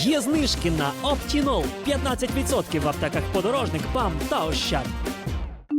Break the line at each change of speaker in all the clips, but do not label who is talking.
Є знижки на Optinol 15% в аптеках подорожник, ПАМ та Ощад.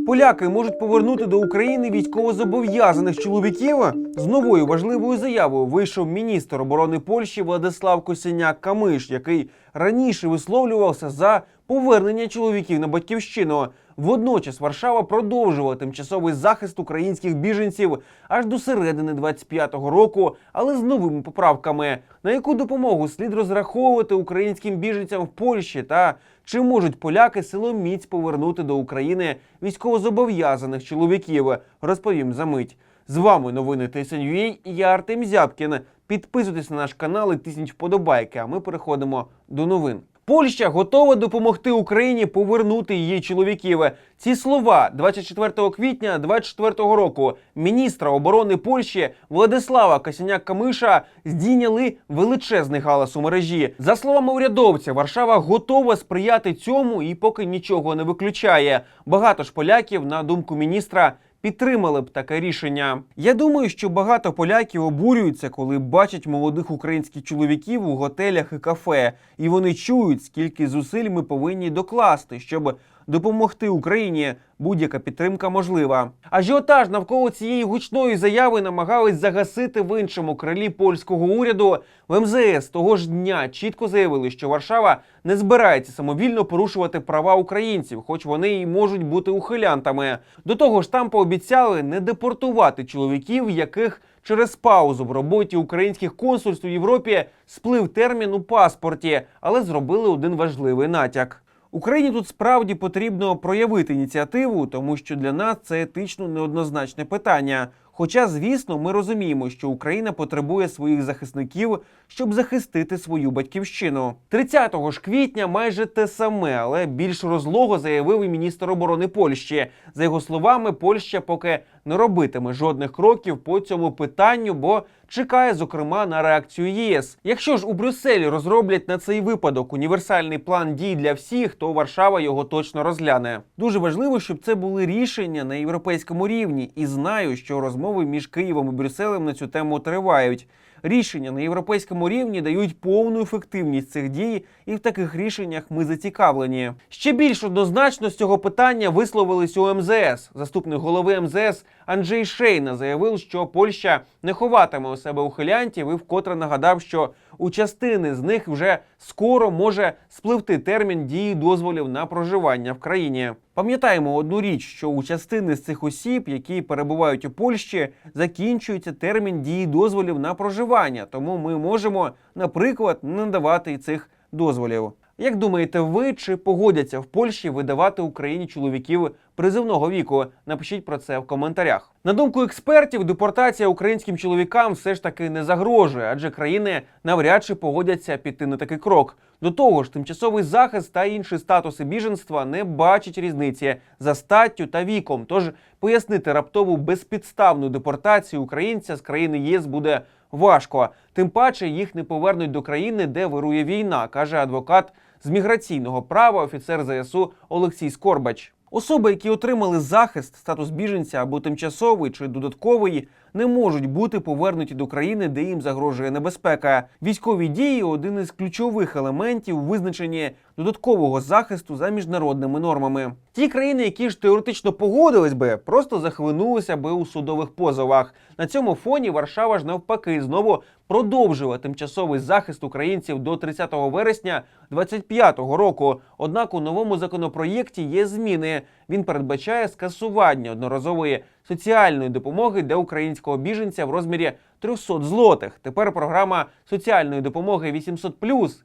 Поляки можуть повернути до України військовозобов'язаних чоловіків. З новою важливою заявою вийшов міністр оборони Польщі Владислав Косіняк Камиш, який раніше висловлювався за повернення чоловіків на батьківщину. Водночас Варшава продовжувала тимчасовий захист українських біженців аж до середини 25-го року, але з новими поправками. На яку допомогу слід розраховувати українським біженцям в Польщі та чи можуть поляки силоміць повернути до України військовозобов'язаних чоловіків? Розповім за мить. З вами новини ТСНЮА і я Артем Зябкін. Підписуйтесь на наш канал і тисніть вподобайки. А ми переходимо до новин. Польща готова допомогти Україні повернути її чоловіків. Ці слова 24 квітня 24 року міністра оборони Польщі Владислава Касяняк Камиша здійняли величезний галас у мережі. За словами урядовця, Варшава готова сприяти цьому і поки нічого не виключає. Багато ж поляків, на думку міністра, підтримали б таке рішення. Я думаю, що багато поляків обурюються, коли бачать молодих українських чоловіків у готелях і кафе, і вони чують, скільки зусиль ми повинні докласти, щоб допомогти Україні. Будь-яка підтримка можлива. Ажіотаж навколо цієї гучної заяви намагались загасити в іншому крилі польського уряду. В МЗС того ж дня чітко заявили, що Варшава не збирається самовільно порушувати права українців, хоч вони і можуть бути ухилянтами. До того ж, там пообіцяли не депортувати чоловіків, яких через паузу в роботі українських консульств у Європі сплив термін у паспорті, але зробили один важливий натяк. Україні тут справді потрібно проявити ініціативу, тому що для нас це етично неоднозначне питання. Хоча, звісно, ми розуміємо, що Україна потребує своїх захисників, щоб захистити свою батьківщину. 30 ж квітня майже те саме, але більш розлого заявив і міністр оборони Польщі. За його словами, Польща поки не робитиме жодних кроків по цьому питанню, бо чекає зокрема на реакцію ЄС. Якщо ж у Брюсселі розроблять на цей випадок універсальний план дій для всіх, то Варшава його точно розгляне. Дуже важливо, щоб це були рішення на європейському рівні, і знаю, що розмови між Києвом і Брюсселем на цю тему тривають. Рішення на європейському рівні дають повну ефективність цих дій, і в таких рішеннях ми зацікавлені. Ще більш однозначно з цього питання висловились у МЗС. Заступник голови МЗС Анджей Шейна заявив, що Польща не ховатиме у себе ухилянтів і вкотре нагадав, що у частини з них вже скоро може спливти термін дії дозволів на проживання в країні. Пам'ятаємо одну річ, що у частини з цих осіб, які перебувають у Польщі, закінчується термін дії дозволів на проживання, тому ми можемо, наприклад, не надавати цих дозволів. Як думаєте, ви чи погодяться в Польщі видавати Україні чоловіків призивного віку? Напишіть про це в коментарях. На думку експертів, депортація українським чоловікам все ж таки не загрожує, адже країни навряд чи погодяться піти на такий крок. До того ж, тимчасовий захист та інші статуси біженства не бачать різниці за статтю та віком. Тож пояснити раптову безпідставну депортацію українця з країни ЄС буде важко. Тим паче їх не повернуть до країни, де вирує війна, каже адвокат з міграційного права, офіцер ЗСУ Олексій Скорбач. Особи, які отримали захист, статус біженця або тимчасовий чи додатковий, не можуть бути повернуті до країни, де їм загрожує небезпека. Військові дії один із ключових елементів у визначенні додаткового захисту за міжнародними нормами. Ті країни, які ж теоретично погодились би, просто захлинулися би у судових позовах. На цьому фоні Варшава ж навпаки знову продовжила тимчасовий захист українців до 30 вересня 2025 року. Однак у новому законопроєкті є зміни. Він передбачає скасування одноразової соціальної допомоги для українського біженця в розмірі 300 злотих. Тепер програма соціальної допомоги 800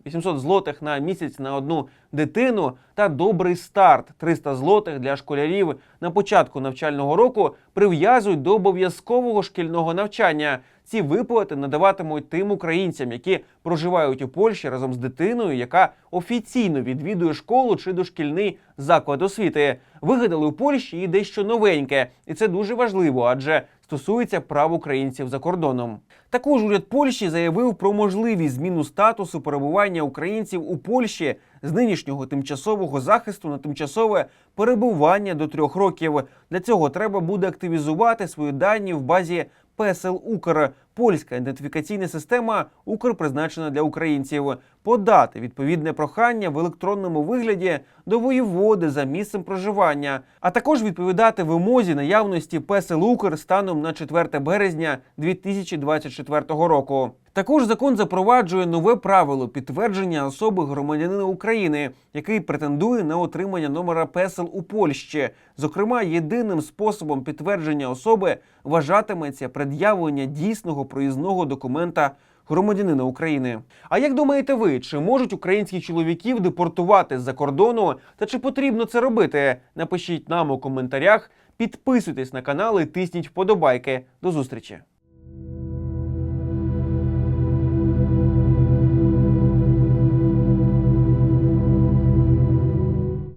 800 злотих на місяць на одну дитину та добрий старт 300 злотих для школярів на початку навчального року прив'язують до обов'язкового шкільного навчання. Ці виплати надаватимуть тим українцям, які проживають у Польщі разом з дитиною, яка офіційно відвідує школу чи дошкільний заклад освіти. Вигадали у Польщі і дещо новеньке, і це дуже важливо, адже стосується прав українців за кордоном. Також уряд Польщі заявив про можливість зміну статусу перебування українців у Польщі з нинішнього тимчасового захисту на тимчасове перебування до трьох років. Для цього треба буде активізувати свої дані в базі ПСЛ Укр. польська ідентифікаційна система Укрпризначена для українців, подати відповідне прохання в електронному вигляді до воєводи за місцем проживання, а також відповідати вимозі наявності ПСЛ Укр станом на 4 березня 2024 року. Також закон запроваджує нове правило підтвердження особи громадянина України, який претендує на отримання номера ПЕСЕЛ у Польщі. Зокрема, єдиним способом підтвердження особи вважатиметься пред'явлення дійсного проїзного документа громадянина України. А як думаєте ви, чи можуть українських чоловіків депортувати з-за кордону та чи потрібно це робити? Напишіть нам у коментарях, підписуйтесь на канал і тисніть вподобайки. До зустрічі!